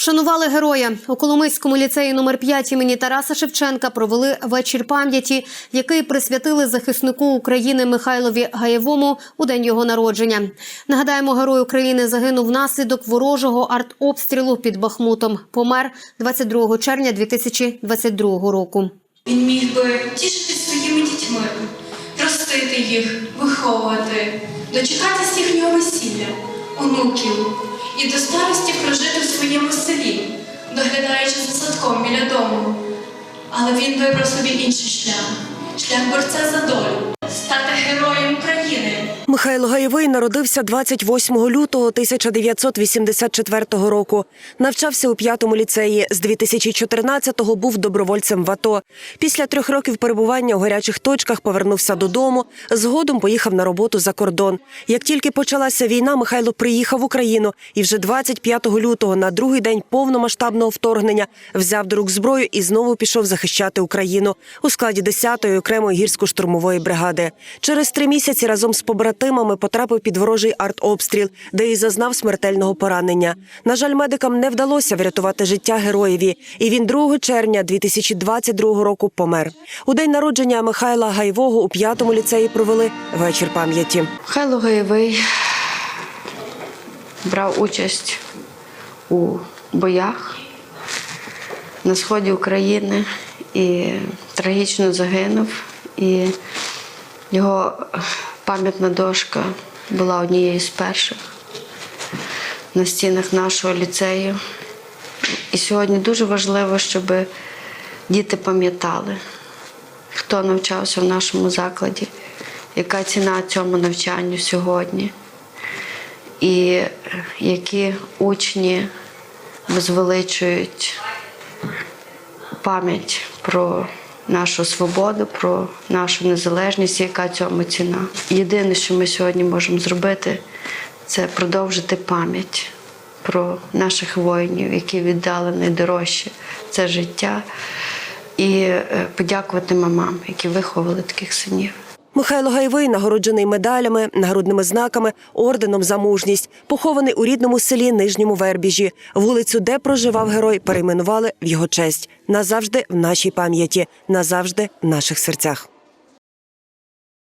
Вшанували героя у Коломийському ліцеї номер 5 імені Тараса Шевченка. Провели вечір пам'яті, який присвятили захиснику України Михайлові Гаєвому у день його народження. Нагадаємо, герой України загинув внаслідок ворожого артобстрілу під Бахмутом. Помер 22 червня 2022 року. Він міг би тішитись своїми дітьми, ростити їх, виховувати, дочекатись їхнього весілля, онуків і до старості прожити доглядаючи за садком біля дому. Але він вибрав собі інший шлях шлях борця за долю, стати героєм. Михайло Гаєвий народився 28 лютого 1984 року. Навчався у п'ятому ліцеї. З 2014-го був добровольцем в АТО. Після трьох років перебування у гарячих точках повернувся додому. Згодом поїхав на роботу за кордон. Як тільки почалася війна, Михайло приїхав в Україну і вже 25 лютого, на другий день повномасштабного вторгнення, взяв до рук зброю і знову пішов захищати Україну у складі 10-ї окремої гірсько-штурмової бригади. Через три місяці разом з побратимами потрапив під ворожий артобстріл, де і зазнав смертельного поранення. На жаль, медикам не вдалося врятувати життя героєві, і він 2 червня 2022 року помер. У день народження Михайла Гайвого у п'ятому ліцеї провели вечір пам'яті. Михайло Гаєвий брав участь у боях на сході України і трагічно загинув. І його пам'ятна дошка була однією з перших на стінах нашого ліцею. І сьогодні дуже важливо, щоб діти пам'ятали, хто навчався в нашому закладі, яка ціна цьому навчанню сьогодні, і які учні возвеличують пам'ять про нашу свободу, про нашу незалежність, яка цьому ціна. Єдине, що ми сьогодні можемо зробити, це продовжити пам'ять про наших воїнів, які віддали найдорожче це життя, і е, подякувати мамам, які виховали таких синів. Михайло Гайвий нагороджений медалями, нагрудними знаками, орденом за мужність, похований у рідному селі Нижньому Вербіжі. Вулицю, де проживав герой, перейменували в його честь. Назавжди в нашій пам'яті, назавжди в наших серцях.